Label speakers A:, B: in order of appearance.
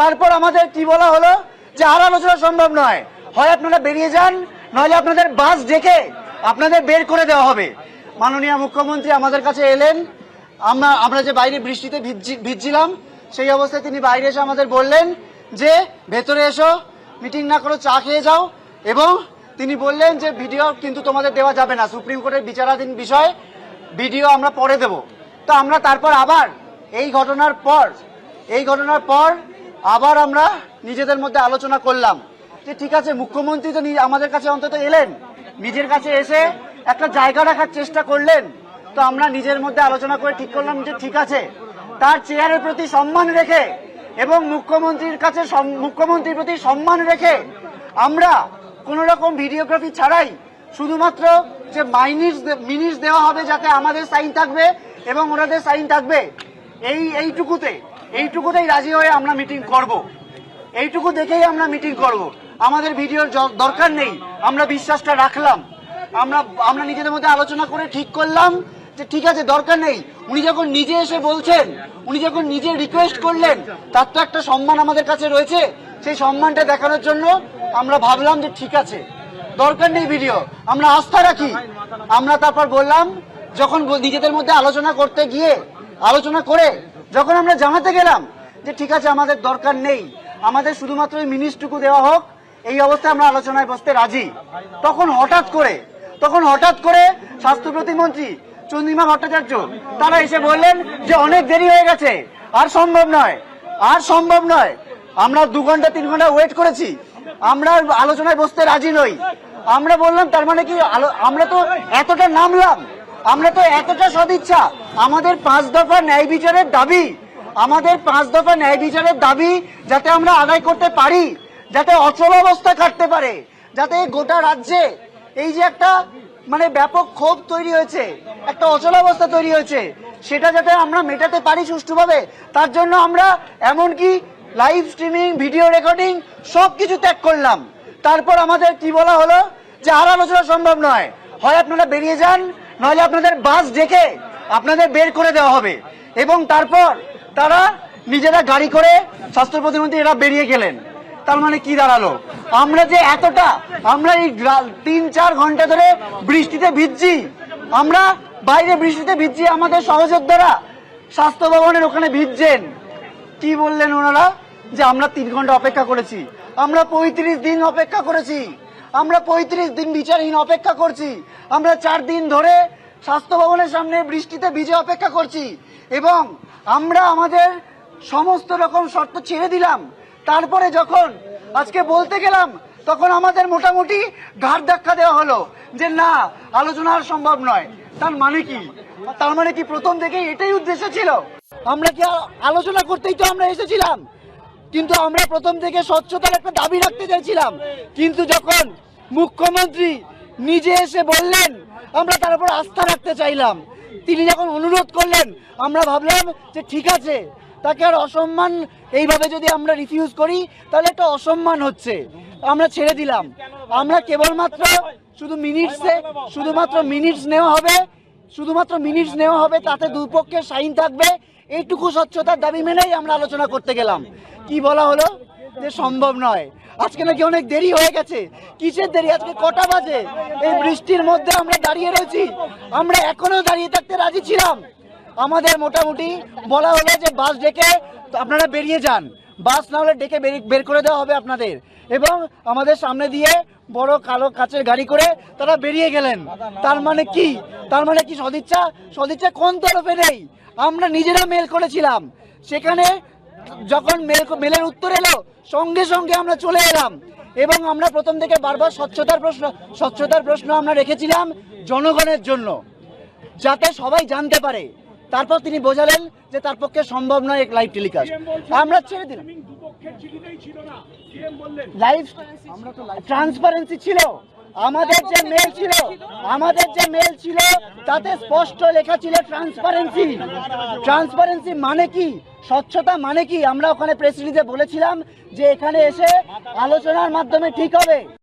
A: তারপর আমাদের কি বলা হলো যে আর আলোচনা সম্ভব নয় হয় আপনারা বেরিয়ে যান নইলে আপনাদের বাস ডেকে আপনাদের বের করে দেওয়া হবে মাননীয় মুখ্যমন্ত্রী আমাদের কাছে এলেন আমরা আমরা যে বাইরে বৃষ্টিতে ভিজছিলাম সেই অবস্থায় তিনি বাইরে এসে আমাদের বললেন যে ভেতরে এসো মিটিং না করো চা খেয়ে যাও এবং তিনি বললেন যে ভিডিও কিন্তু তোমাদের দেওয়া যাবে না সুপ্রিম কোর্টের বিচারাধীন বিষয় ভিডিও আমরা পরে দেব তো আমরা তারপর আবার এই ঘটনার পর এই ঘটনার পর আবার আমরা নিজেদের মধ্যে আলোচনা করলাম যে ঠিক আছে মুখ্যমন্ত্রী তো আমাদের কাছে অন্তত এলেন নিজের কাছে এসে একটা জায়গা রাখার চেষ্টা করলেন তো আমরা নিজের মধ্যে আলোচনা করে ঠিক করলাম যে ঠিক আছে তার চেয়ারের প্রতি সম্মান রেখে এবং মুখ্যমন্ত্রীর কাছে মুখ্যমন্ত্রীর প্রতি সম্মান রেখে আমরা কোনো রকম ভিডিওগ্রাফি ছাড়াই শুধুমাত্র যে মাইনিস মিনিস দেওয়া হবে যাতে আমাদের সাইন থাকবে এবং ওনাদের সাইন থাকবে এই এইটুকুতে এইটুকুতেই রাজি হয়ে আমরা মিটিং করব। এইটুকু দেখেই আমরা মিটিং করব। আমাদের ভিডিওর দরকার নেই আমরা বিশ্বাসটা রাখলাম আমরা আমরা নিজেদের মধ্যে আলোচনা করে ঠিক করলাম যে ঠিক আছে দরকার নেই উনি যখন নিজে এসে বলছেন উনি যখন নিজে রিকোয়েস্ট করলেন তার তো একটা সম্মান আমাদের কাছে রয়েছে সেই সম্মানটা দেখানোর জন্য আমরা ভাবলাম যে ঠিক আছে দরকার নেই ভিডিও আমরা আস্থা রাখি আমরা তারপর বললাম যখন নিজেদের মধ্যে আলোচনা করতে গিয়ে আলোচনা করে যখন আমরা জানাতে গেলাম যে ঠিক আছে আমাদের দরকার নেই আমাদের শুধুমাত্র ওই মিনিটটুকু দেওয়া হোক এই অবস্থায় আমরা আলোচনায় বসতে রাজি তখন হঠাৎ করে তখন হঠাৎ করে স্বাস্থ্য প্রতিমন্ত্রী চন্দ্রিমা ভট্টাচার্য তারা এসে বললেন যে অনেক দেরি হয়ে গেছে আর সম্ভব নয় আর সম্ভব নয় আমরা দু ঘন্টা তিন ঘন্টা ওয়েট করেছি আমরা আলোচনায় বসতে রাজি নই আমরা বললাম তার মানে কি আমরা তো এতটা নামলাম আমরা তো এতটা সদিচ্ছা আমাদের পাঁচ দফা ন্যায় বিচারের দাবি আমাদের পাঁচ দফা ন্যায় বিচারের দাবি যাতে আমরা আদায় করতে পারি যাতে অচল অবস্থা কাটতে পারে যাতে গোটা রাজ্যে এই যে একটা মানে ব্যাপক ক্ষোভ তৈরি হয়েছে একটা অচল অবস্থা তৈরি হয়েছে সেটা যাতে আমরা মেটাতে পারি সুষ্ঠুভাবে তার জন্য আমরা এমনকি লাইভ স্ট্রিমিং ভিডিও রেকর্ডিং সব কিছু ত্যাগ করলাম তারপর আমাদের কি বলা হলো যে আর আলোচনা সম্ভব নয় হয় আপনারা বেরিয়ে যান নাহলে আপনাদের বাস ডেকে আপনাদের বের করে দেওয়া হবে এবং তারপর তারা নিজেরা গাড়ি করে স্বাস্থ্য প্রতিমন্ত্রী এরা বেরিয়ে গেলেন তার মানে কি দাঁড়ালো আমরা যে এতটা আমরা এই তিন চার ঘন্টা ধরে বৃষ্টিতে ভিজছি আমরা বাইরে বৃষ্টিতে ভিজছি আমাদের সহযোদ্ধারা স্বাস্থ্য ভবনের ওখানে ভিজছেন কি বললেন ওনারা যে আমরা তিন ঘন্টা অপেক্ষা করেছি আমরা পঁয়ত্রিশ দিন অপেক্ষা করেছি আমরা পঁয়ত্রিশ দিন বিচারহীন অপেক্ষা করছি আমরা চার দিন ধরে স্বাস্থ্য ভবনের সামনে বৃষ্টিতে ভিজে অপেক্ষা করছি এবং আমরা আমাদের সমস্ত রকম শর্ত ছেড়ে দিলাম তারপরে যখন আজকে বলতে গেলাম তখন আমাদের মোটামুটি ঘাট ধাক্কা দেওয়া হলো যে না আলোচনা আর সম্ভব নয় তার মানে কি তার মানে কি প্রথম থেকে এটাই উদ্দেশ্য ছিল আমরা কি আলোচনা করতেই তো আমরা এসেছিলাম কিন্তু আমরা প্রথম থেকে স্বচ্ছতার একটা দাবি রাখতে চাইছিলাম কিন্তু যখন মুখ্যমন্ত্রী নিজে এসে বললেন আমরা তার উপর আস্থা রাখতে চাইলাম তিনি যখন অনুরোধ করলেন আমরা ভাবলাম যে ঠিক আছে তাকে আর অসম্মান এইভাবে যদি আমরা রিফিউজ করি তাহলে একটা অসম্মান হচ্ছে আমরা ছেড়ে দিলাম আমরা কেবলমাত্র শুধু মিনিটসে শুধুমাত্র মিনিটস নেওয়া হবে শুধুমাত্র মিনিটস নেওয়া হবে তাতে দুপক্ষের সাইন থাকবে এইটুকু স্বচ্ছতার দাবি মেনেই আমরা আলোচনা করতে গেলাম কি বলা হলো থাকতে সম্ভব নয় আজকে নাকি অনেক দেরি হয়ে গেছে কিসের দেরি আজকে কটা বাজে এই বৃষ্টির মধ্যে আমরা দাঁড়িয়ে রয়েছি আমরা এখনো দাঁড়িয়ে থাকতে রাজি ছিলাম আমাদের মোটামুটি বলা হলো যে বাস ডেকে আপনারা বেরিয়ে যান বাস না হলে ডেকে বের করে দেওয়া হবে আপনাদের এবং আমাদের সামনে দিয়ে বড় কালো কাচের গাড়ি করে তারা বেরিয়ে গেলেন তার মানে কি তার মানে কি সদিচ্ছা সদিচ্ছা কোন তরফে নেই আমরা নিজেরা মেল করেছিলাম সেখানে যখন মেলের উত্তর এলো সঙ্গে সঙ্গে আমরা চলে এলাম এবং আমরা প্রথম থেকে বারবার স্বচ্ছতার প্রশ্ন স্বচ্ছতার প্রশ্ন আমরা রেখেছিলাম জনগণের জন্য যাতে সবাই জানতে পারে তারপর তিনি বোঝালেন যে তার পক্ষে সম্ভব নয় এক লাইভ টেলিকাস্ট আমরা ছেড়ে দিলাম লাইভ ট্রান্সপারেন্সি ছিল আমাদের যে মেল ছিল আমাদের যে মেল ছিল তাতে স্পষ্ট লেখা ছিল ট্রান্সপারেন্সি ট্রান্সপারেন্সি মানে কি স্বচ্ছতা মানে কি আমরা ওখানে প্রেসিডেন্টে বলেছিলাম যে এখানে এসে আলোচনার মাধ্যমে ঠিক হবে